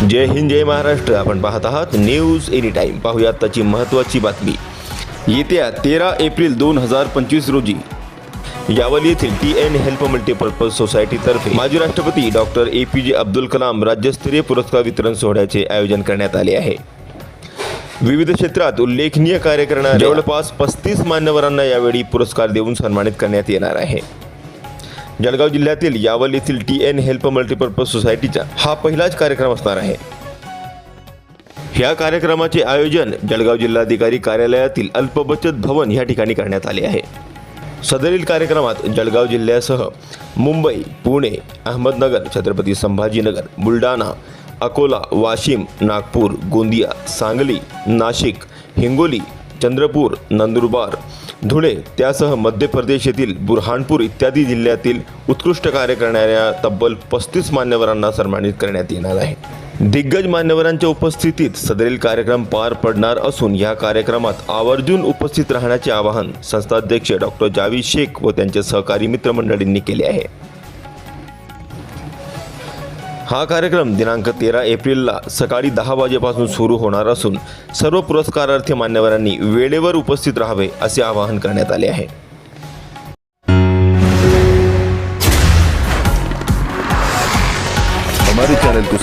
जय हिंद जय महाराष्ट्र. आपण पाहत आहात न्यूज एनी टाईम पाहूया आत्ताची महत्त्वाची बातमी. येत्या तेरा एप्रिल दोन हजार पंचवीस रोजी यावल येथील टी एन हेल्प मल्टीपर्पज सोसायटीतर्फे माजी राष्ट्रपती डॉक्टर ए पी जे अब्दुल कलाम राज्यस्तरीय पुरस्कार वितरण सोहळ्याचे आयोजन करण्यात आले आहे. विविध क्षेत्रात उल्लेखनीय कार्य करणाऱ्या जवळपास पस्तीस मान्यवरांना यावेळी पुरस्कार देऊन सन्मानित करण्यात येणार आहे. जळगाव जिल्ह्यातील यावल येथील टी एन हेल्प मल्टीपर्पज सोसायटीचा हा पहिलाच कार्यक्रम असणार आहे. ह्या कार्यक्रमाचे आयोजन जळगाव जिल्हाधिकारी कार्यालयातील अल्पबचत भवन या ठिकाणी करण्यात आले आहे. सदरील कार्यक्रमात जळगाव जिल्ह्यासह मुंबई पुणे अहमदनगर छत्रपती संभाजीनगर बुलढाणा अकोला वाशिम नागपूर गोंदिया सांगली नाशिक हिंगोली चंद्रपूर नंदुरबार धुळे त्यासह मध्य प्रदेश येथील बुरहानपूर इत्यादी जिल्ह्यातील उत्कृष्ट कार्य करणाऱ्या तब्बल पस्तीस मान्यवरांना सन्मानित करण्यात येणार आहे. दिग्गज मान्यवरांच्या उपस्थितीत सदरील कार्यक्रम पार पडणार असून या कार्यक्रमात आवर्जून उपस्थित राहण्याचे आवाहन संस्थाध्यक्ष डॉक्टर जावीद शेख व त्यांचे सहकारी मित्रमंडळींनी केले आहे. हा कार्यक्रम दिनांक तेरा एप्रिलला सकाळी दहा वाजेपासून सुरू होणार असून सर्व पुरस्कारार्थी मान्यवरांनी वेळेवर उपस्थित राहावे असे आवाहन करण्यात आले आहे. हमारे चैनल को